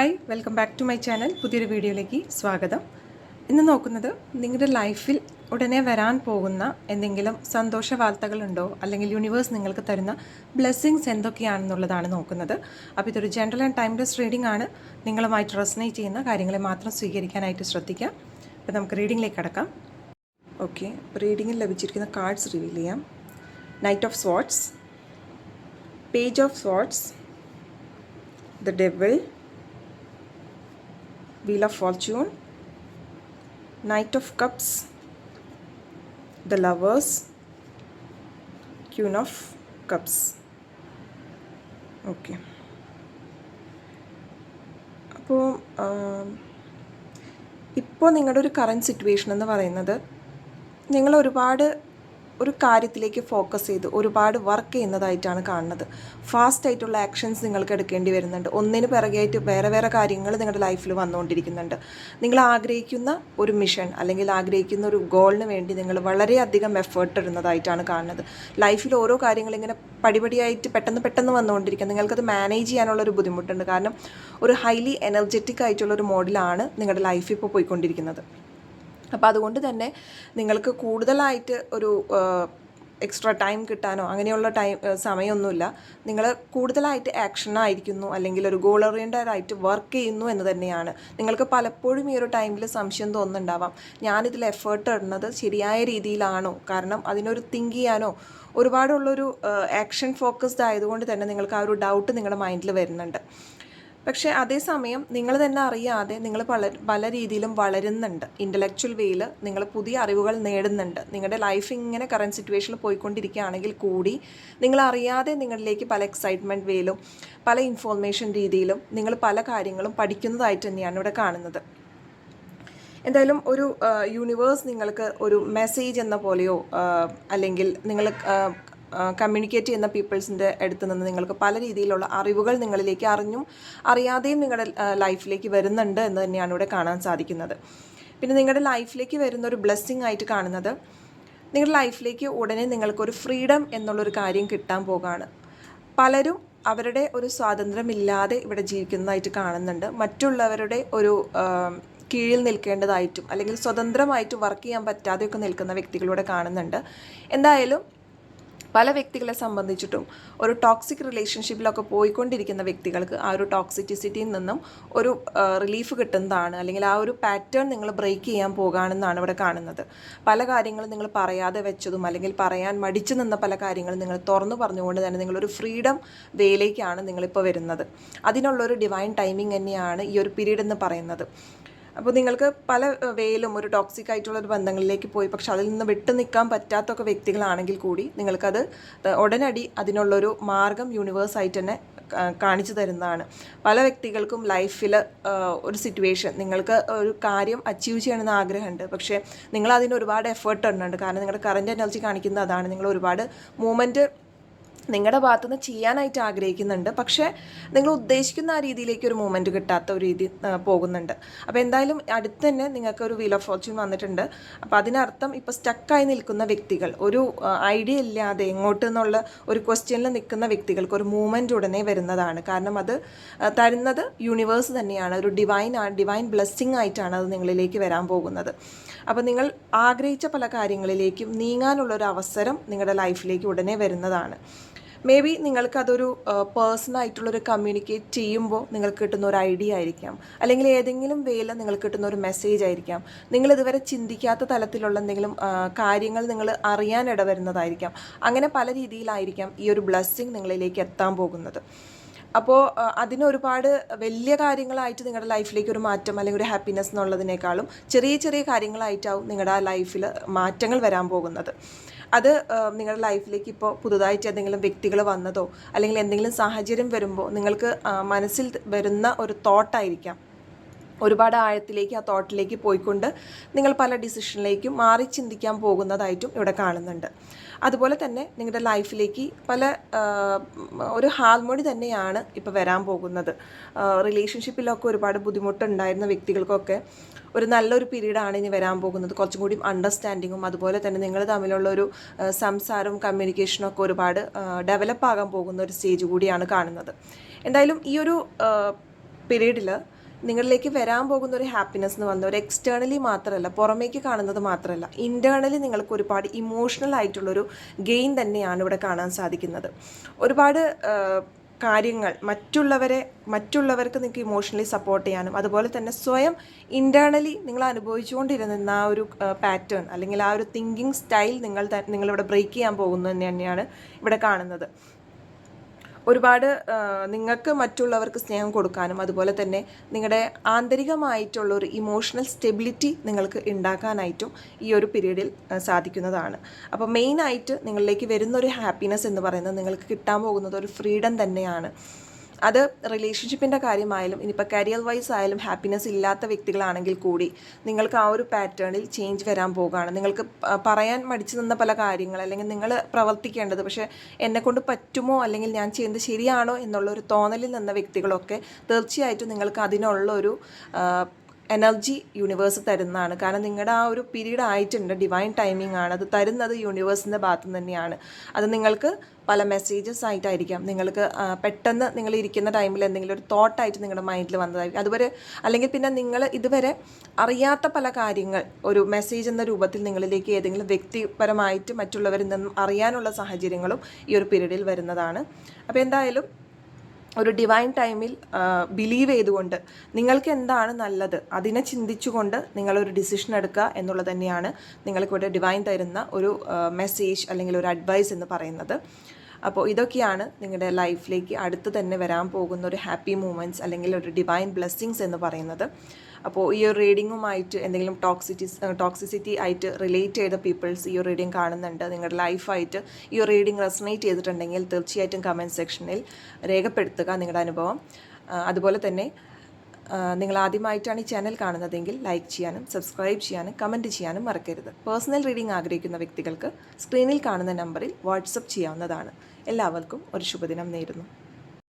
Hi welcome back to my channel. പുതിയൊരു വീഡിയോയിലേക്ക് സ്വാഗതം. ഇന്ന് നോക്കുന്നത് നിങ്ങളുടെ ലൈഫിൽ ഉടനെ വരാൻ പോകുന്ന എന്തെങ്കിലും സന്തോഷ വാർത്തകളുണ്ടോ അല്ലെങ്കിൽ യൂണിവേഴ്സ് നിങ്ങൾക്ക് തരുന്ന ബ്ലെസ്സിങ്സ് എന്തൊക്കെയാണെന്നുള്ളതാണ് നോക്കുന്നത്. അപ്പോൾ ഇതൊരു ജനറൽ ആൻഡ് ടൈംലെസ് റീഡിംഗ് ആണ്. നിങ്ങളുമായിട്ട് റെസനേറ്റ് ചെയ്യുന്ന കാര്യങ്ങളെ മാത്രം സ്വീകരിക്കാനായിട്ട് ശ്രദ്ധിക്കാം അപ്പോൾ നമുക്ക് റീഡിങ്ങിലേക്ക് കടക്കാം. ഓക്കെ റീഡിങ്ങിൽ ലഭിച്ചിരിക്കുന്ന കാർഡ്സ് റിവീൽ ചെയ്യാം. Knight of swords page of swords the devil Wheel of fortune knight of cups the lovers queen of cups okay അപ്പോൾ ഇപ്പോൾ നിങ്ങളുടെ ഒരു കറന്റ് സിറ്റുവേഷൻ എന്ന് പറയുന്നത് നിങ്ങൾ ഒരുപാട് ഒരു കാര്യത്തിലേക്ക് ഫോക്കസ് ചെയ്ത് ഒരുപാട് വർക്ക് ചെയ്യുന്നതായിട്ടാണ് കാണുന്നത്. ഫാസ്റ്റ് ആയിട്ടുള്ള ആക്ഷൻസ് നിങ്ങൾക്ക് എടുക്കേണ്ടി വരുന്നുണ്ട്. ഒന്നിന് പിറകെയായിട്ട് വേറെ വേറെ കാര്യങ്ങൾ നിങ്ങളുടെ ലൈഫിൽ വന്നുകൊണ്ടിരിക്കുന്നുണ്ട്. നിങ്ങൾ ആഗ്രഹിക്കുന്ന ഒരു മിഷൻ അല്ലെങ്കിൽ ആഗ്രഹിക്കുന്ന ഒരു ഗോളിന് വേണ്ടി നിങ്ങൾ വളരെയധികം എഫേർട്ട് ഇടുന്നതായിട്ടാണ് കാണുന്നത്. ലൈഫിൽ ഓരോ കാര്യങ്ങൾ ഇങ്ങനെ പടിപടിയായിട്ട് പെട്ടെന്ന് പെട്ടെന്ന് വന്നുകൊണ്ടിരിക്കുക നിങ്ങൾക്കത് മാനേജ് ചെയ്യാനുള്ള ഒരു ബുദ്ധിമുട്ടുണ്ട്. കാരണം ഒരു ഹൈലി എനർജറ്റിക് ആയിട്ടുള്ള ഒരു മോഡലാണ് നിങ്ങളുടെ ലൈഫ് ഇപ്പോൾ പോയിക്കൊണ്ടിരിക്കുന്നത്. അപ്പോൾ അതുകൊണ്ട് തന്നെ നിങ്ങൾക്ക് കൂടുതലായിട്ട് ഒരു എക്സ്ട്രാ ടൈം കിട്ടാനോ അങ്ങനെയുള്ള ടൈം സമയമൊന്നുമില്ല. നിങ്ങൾ കൂടുതലായിട്ട് ആക്ഷൻ ആയിരിക്കുന്നു അല്ലെങ്കിൽ ഒരു ഗോൾ ഓറിയന്റഡ് ആയിട്ട് വർക്ക് ചെയ്യുന്നു എന്ന് തന്നെയാണ്. നിങ്ങൾക്ക് പലപ്പോഴും ഈ ഒരു ടൈമിൽ സംശയം തോന്നുന്നുണ്ടാവാം. ഞാനിതിൽ എഫേർട്ട് ഇടുന്നത് ശരിയായ രീതിയിലാണോ? കാരണം അതിനൊരു തിങ്ക് ചെയ്യാനോ ഒരുപാടുള്ളൊരു ആക്ഷൻ ഫോക്കസ്ഡ് ആയതുകൊണ്ട് തന്നെ നിങ്ങൾക്ക് ആ ഒരു ഡൗട്ട് നിങ്ങളുടെ മൈൻഡിൽ വരുന്നുണ്ട്. പക്ഷേ അതേസമയം നിങ്ങൾ തന്നെ അറിയാതെ നിങ്ങൾ പല പല രീതിയിലും വളരുന്നുണ്ട്. ഇന്റലക്ച്വൽ വേയിൽ നിങ്ങൾ പുതിയ അറിവുകൾ നേടുന്നുണ്ട്. നിങ്ങളുടെ ലൈഫ് ഇങ്ങനെ കറണ്ട് സിറ്റുവേഷനിൽ പോയിക്കൊണ്ടിരിക്കുകയാണെങ്കിൽ കൂടി നിങ്ങൾ അറിയാതെ നിങ്ങളിലേക്ക് പല എക്സൈറ്റ്മെന്റ് വേയിലും പല ഇൻഫോർമേഷൻ രീതിയിലും നിങ്ങൾ പല കാര്യങ്ങളും പഠിക്കുന്നതായിട്ട് തന്നെയാണ് ഇവിടെ കാണുന്നത്. എന്തായാലും ഒരു യൂണിവേഴ്സ് നിങ്ങൾക്ക് ഒരു മെസ്സേജ് എന്ന പോലെയോ അല്ലെങ്കിൽ നിങ്ങൾ കമ്മ്യൂണിക്കേറ്റ് ചെയ്യുന്ന പീപ്പിൾസിന്റെ അടുത്ത് നിന്ന് നിങ്ങൾക്ക് പല രീതിയിലുള്ള അറിവുകൾ നിങ്ങളിലേക്ക് അറിഞ്ഞും അറിയാതെയും നിങ്ങളുടെ ലൈഫിലേക്ക് വരുന്നുണ്ട് എന്ന് തന്നെയാണ് ഇവിടെ കാണാൻ സാധിക്കുന്നത്. പിന്നെ നിങ്ങളുടെ ലൈഫിലേക്ക് വരുന്ന ഒരു ബ്ലെസ്സിങ് ആയിട്ട് കാണുന്നത് നിങ്ങളുടെ ലൈഫിലേക്ക് ഉടനെ നിങ്ങൾക്കൊരു ഫ്രീഡം എന്നുള്ളൊരു കാര്യം കിട്ടാൻ പോകുകയാണ് പലരും അവരുടെ ഒരു സ്വാതന്ത്ര്യമില്ലാതെ ഇവിടെ ജീവിക്കുന്നതായിട്ട് കാണുന്നുണ്ട്. മറ്റുള്ളവരുടെ ഒരു കീഴിൽ നിൽക്കേണ്ടതായിട്ടും അല്ലെങ്കിൽ സ്വതന്ത്രമായിട്ട് വർക്ക് ചെയ്യാൻ പറ്റാതെയൊക്കെ നിൽക്കുന്ന വ്യക്തികളൂടെ കാണുന്നുണ്ട്. എന്തായാലും പല വ്യക്തികളെ സംബന്ധിച്ചിട്ടും ഒരു ടോക്സിക് റിലേഷൻഷിപ്പിലൊക്കെ പോയിക്കൊണ്ടിരിക്കുന്ന വ്യക്തികൾക്ക് ആ ഒരു ടോക്സിറ്റിസിറ്റിയിൽ നിന്നും ഒരു റിലീഫ് കിട്ടുന്നതാണ്. അല്ലെങ്കിൽ ആ ഒരു പാറ്റേൺ നിങ്ങൾ ബ്രേക്ക് ചെയ്യാൻ പോകുകയാണെന്നാണ് ഇവിടെ കാണുന്നത്. പല കാര്യങ്ങളും നിങ്ങൾ പറയാതെ വെച്ചതും അല്ലെങ്കിൽ പറയാൻ മടിച്ചു നിന്ന പല കാര്യങ്ങളും നിങ്ങൾ തുറന്നു പറഞ്ഞുകൊണ്ട് തന്നെ നിങ്ങളൊരു ഫ്രീഡം വേയിലേക്കാണ് നിങ്ങളിപ്പോൾ വരുന്നത്. അതിനുള്ളൊരു ഡിവൈൻ ടൈമിംഗ് തന്നെയാണ് ഈ ഒരു പീരീഡ് എന്ന് പറയുന്നത്. അപ്പോൾ നിങ്ങൾക്ക് പല വേയിലും ഒരു ടോക്സിക് ആയിട്ടുള്ള ഒരു ബന്ധങ്ങളിലേക്ക് പോയി. പക്ഷെ അതിൽ നിന്ന് വിട്ടു നിൽക്കാൻ പറ്റാത്തൊക്കെ വ്യക്തികളാണെങ്കിൽ കൂടി നിങ്ങൾക്കത് ഉടനടി അതിനുള്ളൊരു മാർഗം യൂണിവേഴ്സായിട്ട് തന്നെ കാണിച്ചു തരുന്നതാണ്. പല വ്യക്തികൾക്കും ലൈഫിൽ ഒരു സിറ്റുവേഷൻ നിങ്ങൾക്ക് ഒരു കാര്യം അച്ചീവ് ചെയ്യണമെന്ന് ആഗ്രഹമുണ്ട്. പക്ഷേ നിങ്ങൾ അതിന് ഒരുപാട് എഫേർട്ട് ഇടുന്നുണ്ട്. കാരണം നിങ്ങളുടെ കറന്റ് എനർജി കാണിക്കുന്നത് അതാണ്. നിങ്ങൾ ഒരുപാട് മൂമെന്റ് നിങ്ങളുടെ ഭാഗത്തുനിന്ന് ചെയ്യാനായിട്ട് ആഗ്രഹിക്കുന്നുണ്ട്. പക്ഷേ നിങ്ങൾ ഉദ്ദേശിക്കുന്ന ആ രീതിയിലേക്ക് ഒരു മൂവ്മെന്റ് കിട്ടാത്ത ഒരു രീതി പോകുന്നുണ്ട്. അപ്പോൾ എന്തായാലും അടുത്ത് തന്നെ നിങ്ങൾക്ക് ഒരു വീൽ ഓഫ് ഫോർച്യൂൺ വന്നിട്ടുണ്ട്. അപ്പോൾ അതിനർത്ഥം ഇപ്പോൾ സ്റ്റക്കായി നിൽക്കുന്ന വ്യക്തികൾ ഒരു ഐഡിയ ഇല്ലാതെ എങ്ങോട്ട് എന്നുള്ള ഒരു ക്വസ്റ്റ്യനിൽ നിൽക്കുന്ന വ്യക്തികൾക്ക് ഒരു മൂവ്മെന്റ് ഉടനെ വരുന്നതാണ്. കാരണം അത് തരുന്നത് യൂണിവേഴ്സ് തന്നെയാണ്. ഒരു ഡിവൈൻ ഡിവൈൻ ബ്ലെസ്സിങ് ആയിട്ടാണ് അത് നിങ്ങളിലേക്ക് വരാൻ പോകുന്നത്. അപ്പോൾ നിങ്ങൾ ആഗ്രഹിച്ച പല കാര്യങ്ങളിലേക്കും നീങ്ങാനുള്ളൊരു അവസരം നിങ്ങളുടെ ലൈഫിലേക്ക് ഉടനെ വരുന്നതാണ്. മേ ബി നിങ്ങൾക്കതൊരു പേഴ്സണായിട്ടുള്ളൊരു കമ്മ്യൂണിക്കേറ്റ് ചെയ്യുമ്പോൾ നിങ്ങൾക്ക് കിട്ടുന്ന ഒരു ഐഡിയ ആയിരിക്കാം. അല്ലെങ്കിൽ ഏതെങ്കിലും വേല നിങ്ങൾക്ക് കിട്ടുന്ന ഒരു മെസ്സേജ് ആയിരിക്കാം. നിങ്ങൾ ഇതുവരെ ചിന്തിക്കാത്ത തലത്തിലുള്ള എന്തെങ്കിലും കാര്യങ്ങൾ നിങ്ങൾ അറിയാൻ ഇടവരുന്നതായിരിക്കാം. അങ്ങനെ പല രീതിയിലായിരിക്കാം ഈ ഒരു ബ്ലെസ്സിങ് നിങ്ങളിലേക്ക് എത്താൻ പോകുന്നത്. അപ്പോൾ അതിന് ഒരുപാട് വലിയ കാര്യങ്ങളായിട്ട് നിങ്ങളുടെ ലൈഫിലേക്ക് ഒരു മാറ്റം അല്ലെങ്കിൽ ഒരു ഹാപ്പിനെസ് എന്നുള്ളതിനേക്കാളും ചെറിയ ചെറിയ കാര്യങ്ങളായിട്ടാവും നിങ്ങളുടെ ആ ലൈഫിൽ മാറ്റങ്ങൾ വരാൻ പോകുന്നത്. അത് നിങ്ങളുടെ ലൈഫിലേക്ക് ഇപ്പോൾ പുതുതായിട്ട് എന്തെങ്കിലും വ്യക്തികൾ വന്നതോ അല്ലെങ്കിൽ എന്തെങ്കിലും സാഹചര്യം വരുമ്പോൾ നിങ്ങൾക്ക് മനസ്സിൽ വരുന്ന ഒരു തോട്ടായിരിക്കാം ഒരുപാട് ആഴത്തിലേക്ക് ആ തോട്ടിലേക്ക് പോയിക്കൊണ്ട് നിങ്ങൾ പല ഡിസിഷനിലേക്കും മാറി ചിന്തിക്കാൻ പോകുന്നതായിട്ടും ഇവിടെ കാണുന്നുണ്ട്. അതുപോലെ തന്നെ നിങ്ങളുടെ ലൈഫിലേക്ക് പല ഒരു ഹാർമോണി തന്നെയാണ് ഇപ്പോൾ വരാൻ പോകുന്നത്. റിലേഷൻഷിപ്പിലൊക്കെ ഒരുപാട് ബുദ്ധിമുട്ടുണ്ടായിരുന്ന വ്യക്തികൾക്കൊക്കെ ഒരു നല്ലൊരു പീരീഡാണ് ഇനി വരാൻ പോകുന്നത്. കുറച്ചും കൂടി അണ്ടർസ്റ്റാൻഡിങ്ങും അതുപോലെ തന്നെ നിങ്ങൾ തമ്മിലുള്ള ഒരു സംസാരവും കമ്മ്യൂണിക്കേഷനും ഒക്കെ ഒരുപാട് ഡെവലപ്പ് ആകാൻ പോകുന്ന ഒരു സ്റ്റേജ് കൂടിയാണ് കാണുന്നത്. എന്തായാലും ഈ ഒരു പീരീഡിൽ നിങ്ങളിലേക്ക് വരാൻ പോകുന്ന ഒരു ഹാപ്പിനെസ് എന്ന് വന്ന ഒരു എക്സ്റ്റേണലി മാത്രമല്ല പുറമേക്ക് കാണുന്നത് മാത്രമല്ല. ഇന്റേർണലി നിങ്ങൾക്ക് ഒരുപാട് ഇമോഷണൽ ആയിട്ടുള്ളൊരു ഗെയിൻ തന്നെയാണ് ഇവിടെ കാണാൻ സാധിക്കുന്നത്. ഒരുപാട് കാര്യങ്ങൾ മറ്റുള്ളവരെ മറ്റുള്ളവർക്ക് നിങ്ങൾക്ക് ഇമോഷണലി സപ്പോർട്ട് ചെയ്യാനും അതുപോലെ തന്നെ സ്വയം ഇന്റേർണലി നിങ്ങൾ അനുഭവിച്ചുകൊണ്ടിരുന്ന ആ ഒരു പാറ്റേൺ അല്ലെങ്കിൽ ആ ഒരു തിങ്കിങ് സ്റ്റൈൽ നിങ്ങൾ നിങ്ങളിവിടെ ബ്രേക്ക് ചെയ്യാൻ പോകുന്നു തന്നെയാണ് ഇവിടെ കാണുന്നത്. ഒരുപാട് നിങ്ങൾക്ക് മറ്റുള്ളവർക്ക് സ്നേഹം കൊടുക്കാനും അതുപോലെ തന്നെ നിങ്ങളുടെ ആന്തരികമായിട്ടുള്ള ഒരു ഇമോഷണൽ സ്റ്റെബിലിറ്റി നിങ്ങൾക്ക് ഉണ്ടാക്കാനായിട്ടും ഈ ഒരു പീരീഡിൽ സാധിക്കുന്നതാണ്. അപ്പോൾ മെയിനായിട്ട് നിങ്ങളിലേക്ക് വരുന്ന ഒരു ഹാപ്പിനെസ് എന്ന് പറയുന്നത് നിങ്ങൾക്ക് കിട്ടാൻ പോകുന്നത് ഒരു ഫ്രീഡം തന്നെയാണ്. അത് റിലേഷൻഷിപ്പിന്റെ കാര്യമായാലും ഇനിയിപ്പോൾ കരിയർ വൈസ് ആയാലും ഹാപ്പിനെസ് ഇല്ലാത്ത വ്യക്തികളാണെങ്കിൽ കൂടി നിങ്ങൾക്ക് ആ ഒരു പാറ്റേണിൽ ചേഞ്ച് വരാൻ പോകുകയാണ് നിങ്ങൾക്ക് പറയാൻ മടിച്ചു നിന്ന പല കാര്യങ്ങൾ അല്ലെങ്കിൽ നിങ്ങൾ പ്രവർത്തിക്കേണ്ടത് പക്ഷേ എന്നെക്കൊണ്ട് പറ്റുമോ അല്ലെങ്കിൽ ഞാൻ ചെയ്യുന്നത് ശരിയാണോ എന്നുള്ള ഒരു തോന്നലിൽ നിന്ന വ്യക്തികളൊക്കെ തീർച്ചയായിട്ടും നിങ്ങൾക്ക് അതിനുള്ള ഒരു ആ, എനർജി യൂണിവേഴ്സ് തരുന്നതാണ്. കാരണം നിങ്ങളുടെ ആ ഒരു പീരീഡ് ആയിട്ടുണ്ട് ഡിവൈൻ ടൈമിംഗ് ആണ്. അത് തരുന്നത് യൂണിവേഴ്സിന്റെ ഭാഗത്തു തന്നെയാണ്. അത് നിങ്ങൾക്ക് പല മെസ്സേജസ് ആയിട്ടായിരിക്കാം. നിങ്ങൾക്ക് പെട്ടെന്ന് നിങ്ങൾ ഇരിക്കുന്ന ടൈമിൽ എന്തെങ്കിലും ഒരു തോട്ടായിട്ട് നിങ്ങളുടെ മൈൻഡിൽ വന്നതായിരിക്കും. അതുവരെ അല്ലെങ്കിൽ പിന്നെ നിങ്ങൾ ഇതുവരെ അറിയാത്ത പല കാര്യങ്ങൾ ഒരു മെസ്സേജ് എന്ന രൂപത്തിൽ നിങ്ങളിലേക്ക് ഏതെങ്കിലും വ്യക്തിപരമായിട്ട് മറ്റുള്ളവരിൽ നിന്നും അറിയാനുള്ള സാഹചര്യങ്ങളും ഈ ഒരു പീരീഡിൽ വരുന്നതാണ്. അപ്പോൾ എന്തായാലും ഒരു ഡിവൈൻ ടൈമിൽ ബിലീവ് ചെയ്തുകൊണ്ട് നിങ്ങൾക്ക് എന്താണ് നല്ലത്? അതിനെ ചിന്തിച്ചുകൊണ്ട് നിങ്ങളൊരു ഡിസിഷൻ എടുക്കുക എന്നുള്ളത് തന്നെയാണ് നിങ്ങൾക്കിവിടെ ഡിവൈൻ തരുന്ന ഒരു മെസ്സേജ് അല്ലെങ്കിൽ ഒരു അഡ്വൈസ് എന്ന് പറയുന്നത്. അപ്പോൾ ഇതൊക്കെയാണ് നിങ്ങളുടെ ലൈഫിലേക്ക് അടുത്ത് തന്നെ വരാൻ പോകുന്ന ഒരു ഹാപ്പി മൂമെന്റ്സ് അല്ലെങ്കിൽ ഒരു ഡിവൈൻ ബ്ലെസ്സിങ്സ് എന്ന് പറയുന്നത്. അപ്പോൾ ഈ ഒരു റീഡിങ്ങുമായിട്ട് എന്തെങ്കിലും ടോക്സിറ്റി ടോക്സിസിറ്റി ആയിട്ട് റിലേറ്റ് ചെയ്ത പീപ്പിൾസ് ഈ ഒരു റീഡിങ് കാണുന്നുണ്ട്. നിങ്ങളുടെ ലൈഫായിട്ട് ഈ ഒരു റീഡിങ് റെസനേറ്റ് ചെയ്തിട്ടുണ്ടെങ്കിൽ തീർച്ചയായിട്ടും കമന്റ് സെക്ഷനിൽ രേഖപ്പെടുത്തുക നിങ്ങളുടെ അനുഭവം. അതുപോലെ തന്നെ നിങ്ങൾ ആദ്യമായിട്ടാണ് ഈ ചാനൽ കാണുന്നതെങ്കിൽ ലൈക്ക് ചെയ്യാനും സബ്സ്ക്രൈബ് ചെയ്യാനും കമന്റ് ചെയ്യാനും മറക്കരുത്. പേഴ്സണൽ റീഡിംഗ് ആഗ്രഹിക്കുന്ന വ്യക്തികൾക്ക് സ്ക്രീനിൽ കാണുന്ന നമ്പറിൽ വാട്സപ്പ് ചെയ്യാവുന്നതാണ്. എല്ലാവർക്കും ഒരു ശുഭദിനം നേരുന്നു.